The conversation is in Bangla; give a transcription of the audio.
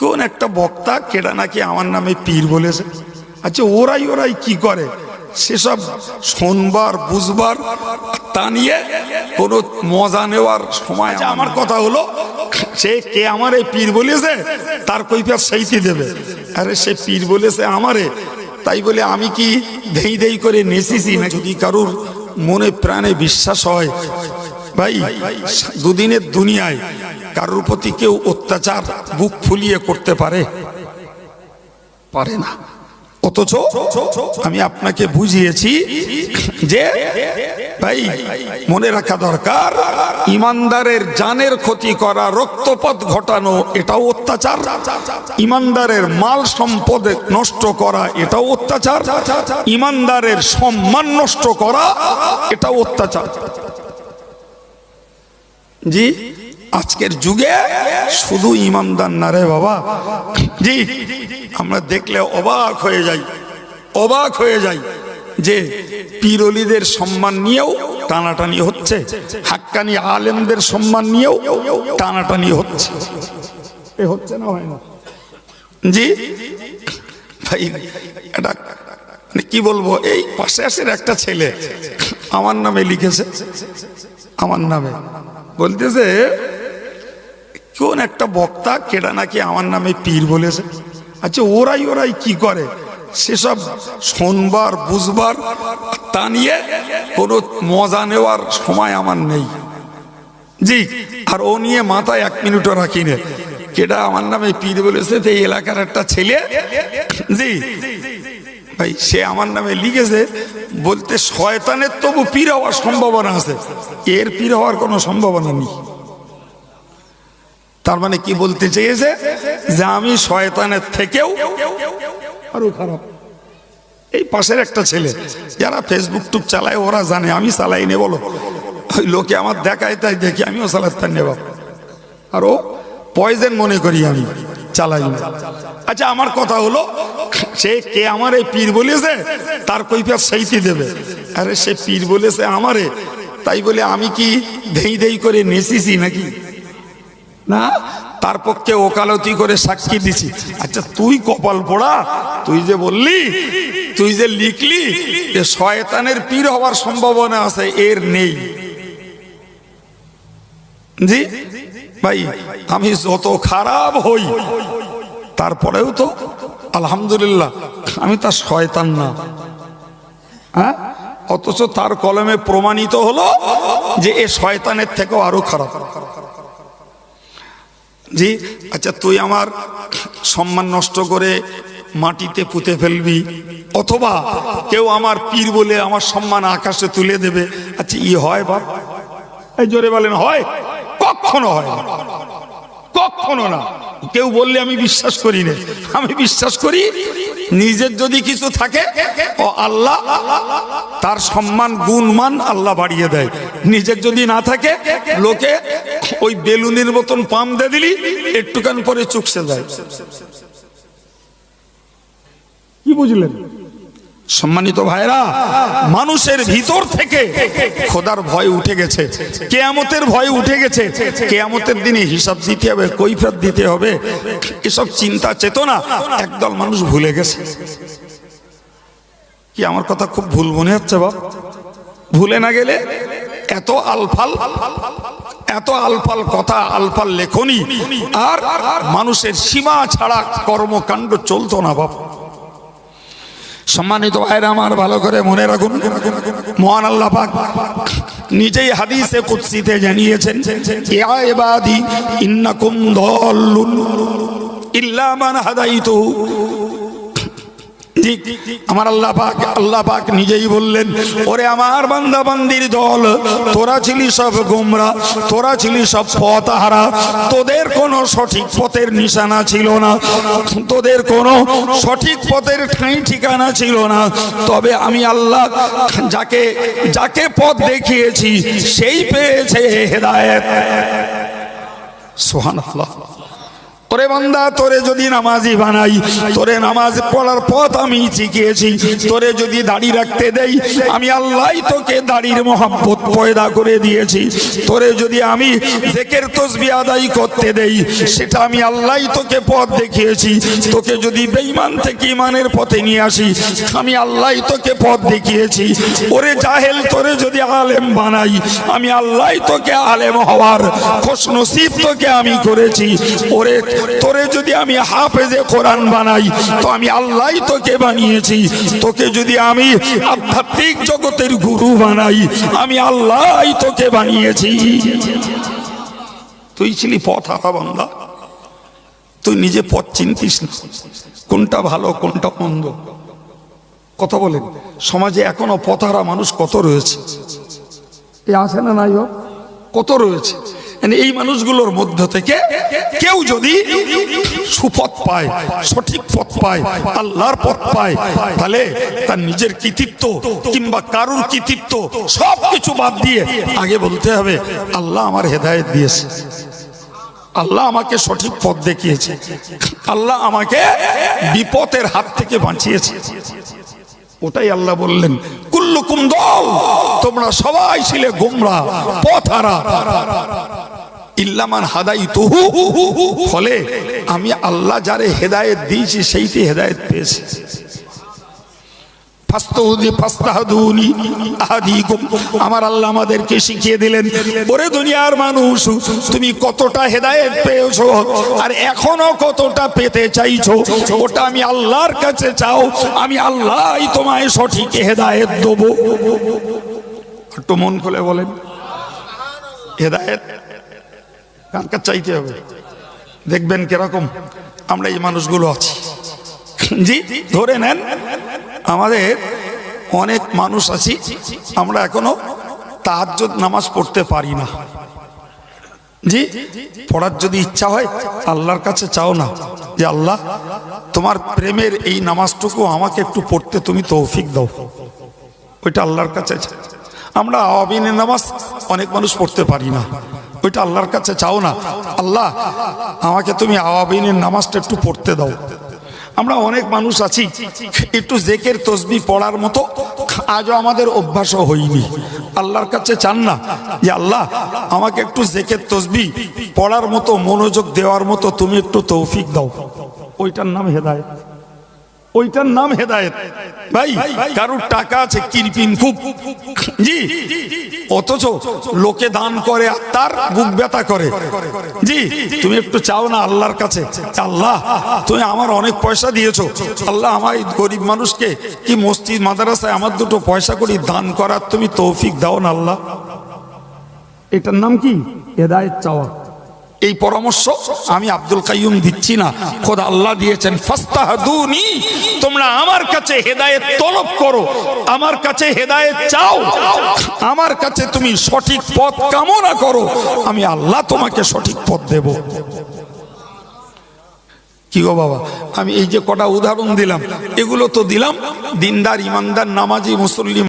কোন একটা বক্তা কেডা নাকি আমার নামে পীর বলেছে? আচ্ছা ওরাই ওরাই কি করে? সেসব শোনবার বুঝবার তা নিয়ে কোনো মজা নেওয়ার সময় আচ্ছা, আমার কথা হলো সে কে আমারে পীর বলেছে তার কৈফিয়ত সেইটি দেবে। আরে সে পীর বলেছে আমারে তাই বলে আমি কি ধেই ধেই করে নেচেছি না যদি কারুর মনে প্রাণে বিশ্বাস হয়? ভাই, দুদিনের দুনিয়ায় কারোর প্রতি কেউ অত্যাচার বুক ফুলিয়ে করতে পারে? পারে না। অথচ আমি আপনাকে বুঝিয়েছি যে, ভাই, মনে রাখা দরকার, ইমানদারের জানের ক্ষতি করা, রক্তপাত ঘটানো, এটাও অত্যাচার। ইমানদারের মাল সম্পদ নষ্ট করা, এটাও অত্যাচার। ইমানদারের সম্মান নষ্ট করা, এটাও অত্যাচার। জি? আজকের যুগে শুধু ইমানদার না রে বাবা। জি, আমরা দেখলে অবাক হয়ে যাই, অবাক হয়ে যাই যে পিরলিদের সম্মান নিয়েও টানাটানি হচ্ছে, হাক্কানি আলেমদের সম্মান নিয়েও টানাটানি হচ্ছে। এ হচ্ছে না হয় না? জি? ভাই, এটা মানে কি বলব, এই পাশে আসের একটা ছেলে, আমার নামে লিখেছে, আমার নামে। বলতেছে, কোন একটা বক্তা কেডা নাকি আমার নামে পীর বলেছে? আচ্ছা ওরাই ওরাই কি করে? সেসব শোনবার, বুঝবার, তা নিয়ে কোনো মজা নেওয়ার সময় আমার নেই। জি, আর ও নিয়ে মাথায় এক মিনিটও রাখি নে। কেডা আমার নামে পীর বলেছে এই এলাকার একটা ছেলে? জি ভাই, সে আমার নামে লিখেছে, বলতে শয়তানের তবু পীর হওয়ার সম্ভাবনা আছে। এর পীর হওয়ার কোনো সম্ভাবনা নেই। তার মানে কি বলতে চেয়েছে? যে আমি শয়তানের থেকেও আরও খারাপ। এই পাশের একটা ছেলে, যারা ফেসবুক টুক চালায়, ওরা জানে, আমি চালাই নে, বলো। ওই লোকে আমার দেখায়, তাই দেখি, আমিও চালাতে নেব আর ও পয়জেন মনে করি আমি। চালাই। আচ্ছা আমার কথা হলো, সে কে আমার এই পীর বলেছে, তার কৈফিয়ত সেইটি দেবে। আরে, সে পীর বলেছে আমারে, তাই বলে আমি কি ধেই ধেই করে নেচেছি নাকি? না, তার পক্ষে ওকালতি করে সাক্ষী দিছি। আচ্ছা তুই কপাল পোড়া, তুই যে বললি, তুই যে লিখলি যে শয়তানের পীর হওয়ার সম্ভাবনা আছে, এর নেই। জি? ভাই, আমি যত খারাপ হই, তারপরেও তো, আলহামদুলিল্লাহ, আমি তার শয়তান না। হ্যাঁ? অথচ তার কলমে প্রমাণিত হলো যে এ শয়তানের থেকেও আরও খারাপ। জি আচ্ছা তুই আমার সম্মান নষ্ট করে মাটিতে পুঁতে ফেলবি, অথবা কেউ আমার পীর বলে আমার সম্মান আকাশে তুলে দেবে। আচ্ছা ই হয় বাপ। এই জোরে বলেন, হয়। কখনো হয় না। কখনো না। কেউ বললে আমি বিশ্বাস করি না। আমি বিশ্বাস করি নিজের যদি কিছু থাকে, ও আল্লাহ তার সম্মান, গুণমান আল্লাহ বাড়িয়ে দেয়। নিজের যদি না থাকে, লোকে ওই বেলুনের মতন পাম দিয়ে দিলি, একটুখান পরে চুকসে যায়। কি বুঝলেন? সম্মানিত ভাইরা মানুষের ভিতর থেকে খোদার ভয় উঠে গেছে। কেয়ামতের ভয় উঠে গেছে। কেয়ামতের দিনে হিসাব দিতে হবে, কৈফিয়ত দিতে হবে। এসব চিন্তা, চেতনা একদল মানুষ ভুলে গেছে। কি আমার কথা খুব ভুল মনে হচ্ছে বাপ? ভুলে না গেলে এত আলফাল এত আলফাল কথা, আলফাল লেখনি, আর মানুষের সীমা ছাড়া কর্মকাণ্ড চলতো না বাপ। সম্মানিত ভাইরা আমার ভালো করে মনে রাখুন। মহান আল্লাহ পাক নিজেই হাদিসে কুৎসিতে জানিয়েছেন ইয়া ইবাদি, ইন্নাকুম দাল্লুন, ইল্লা মান হাদাইতুহু। ঠিক আমার আল্লাহ পাক আল্লাহ পাক নিজেই বললেন, ওরে আমার বান্দা বান্দির দল, তোরা ছিলি সব গোমরা, তোরা ছিলি সব পথহারা, তোদের কোনো সঠিক পথের নিশানা ছিল না, তোদের কোনো সঠিক পথের ঠাঁই ঠিকানা ছিল না, তবে আমি আল্লাহ যাকে যাকে পথ দেখিয়েছি, সেই পেয়েছে হেদায়েত। সোহান আল্লাহ ওরে বান্দা, তোরে যদি নামাজি বানাই, তোরে নামাজ পড়ার পথ আমি শিখিয়েছি, তোরে যদি দাড়ি রাখতে দেই, আমি আল্লাহ তোকে দাড়ির মোহাম্মত পয়দা করে দিয়েছি। তোরে যদি আমি জেকের তসবি আদায় করতে দেই, সেটা আমি আল্লাহ তোকে পথ দেখিয়েছি। তোকে যদি বেঈমান থেকে ইমানের পথে নিয়ে আসি, আমি আল্লাহ তোকে পথ দেখিয়েছি। ওরে জাহেল, তোরে যদি আলেম বানাই, আমি আল্লাহ তোকে আলেম হওয়ার খোশ নসিব তোকে আমি করেছি। ওরে তোরে যদি আমি হাফেজে কোরআন বানাই, তো আমি আল্লাহ তোকে বানিয়েছি। তোকে যদি আমি আধ্যাত্মিক জগতের গুরু বানাই, আমি আল্লাহ তোকে বানিয়েছি। তুই ছিলি পথ হারা বান্দা তুই নিজে পথ চিনতিস না। কোনটা ভালো, কোনটা মন্দ? কথা বলেন, সমাজে এখনও পথহারা মানুষ কত রয়েছে? এ আছে না নাই কত রয়েছে? এই মানুষগুলোর মধ্য থেকে কেউ যদি সুপথ পায়, সঠিক পথ পায়, আল্লাহর পথ পায়, তাহলে তার নিজের কৃতিত্ব কিংবা কারুর কৃতিত্ব সব কিছু বাদ দিয়ে আগে বলতে হবে, আল্লাহ আমার হেদায়েত দিয়েছে। আল্লাহ আমাকে সঠিক পথ দেখিয়েছে। আল্লাহ আমাকে বিপদের হাত থেকে বাঁচিয়েছে। ওটাই আল্লাহ বললেন কুল্লুকুম দল। তোমরা সবাই ছিলে গোমরা পথারা ইল্লামান হাদাই তুহু ফলে আমি আল্লাহ যারে হেদায়েত দিয়েছি, সেইটি হেদায়েত পেয়েছি। ফাস্তাহুদি ফাস্তাহাদুনি আমার আল্লাহ আমাদেরকে শিখিয়ে দিলেন, ওরে দুনিয়ার মানুষ, তুমি কতটা হেদায়েত পেয়েছ আর এখনও কতটা পেতে চাইছো? ওটা আমি আল্লাহর কাছে চাও, আমি আল্লাহই তোমায় সঠিক হেদায়েত দেবো। একটু মন খুলে বলেন। হেদায়েত কার চাইতে হবে? দেখবেন কীরকম, আমরা এই মানুষগুলো আছি। জি, ধরে নেন, আমাদের অনেক মানুষ আছি, আমরা এখনও তাহাজ্জুদ নামাজ পড়তে পারি না। জি, পড়ার যদি ইচ্ছা হয়, আল্লাহর কাছে চাও না যে, আল্লাহ, তোমার প্রেমের এই নামাজটুকু আমাকে একটু পড়তে তুমি তৌফিক দাও। ওইটা আল্লাহর কাছে আমরা আওয়াবিনের নামাজ অনেক মানুষ পড়তে পারি না। ওইটা আল্লাহর কাছে চাও না, আল্লাহ, আমাকে তুমি আওয়াবিনের নামাজটা একটু পড়তে দাও। আমরা অনেক মানুষ আছি, একটু জেকের তসবি পড়ার মতো, আজও আমাদের অভ্যাসও হয়নি। আল্লাহর কাছে চান না, যে আল্লাহ, আমাকে একটু জেকের তসবি পড়ার মতো, মনোযোগ দেওয়ার মতো, তুমি একটু তৌফিক দাও। ওইটার নাম হেদায়েত। ওইটার নাম হেদায়েত। ভাই কারোর টাকা আছে কিরপিন খুব। জি অথচ লোকে দান করে আর তার বুক ব্যথা করে। জি তুমি একটু চাও না আল্লাহর কাছে? আল্লাহ তুমি আমার অনেক পয়সা দিয়েছ। আল্লাহ আমার এই গরিব মানুষকে কি মসজিদ মাদ্রাসায় আমার দুটো পয়সা করি দান করার তুমি তৌফিক দাও না আল্লাহ। এটার নাম কি? হেদায়েত চাওয়া। এই পরামর্শ আমি আব্দুল কাইয়ুম দিচ্ছি না। খোদ আল্লাহ দিয়েছেন তোমরা আমার কাছে হেদায়েত তলব করো। আমার কাছে হেদায়েত চাও। আমার কাছে তুমি সঠিক পথ কামনা করো। আমি আল্লাহ তোমাকে সঠিক পথ দেব। কি গো বাবা? আমি এই যে কটা উদাহরণ দিলাম, এগুলো তো দিলাম। দিনদার, ইমানদার, নামাজি, মুসল্লি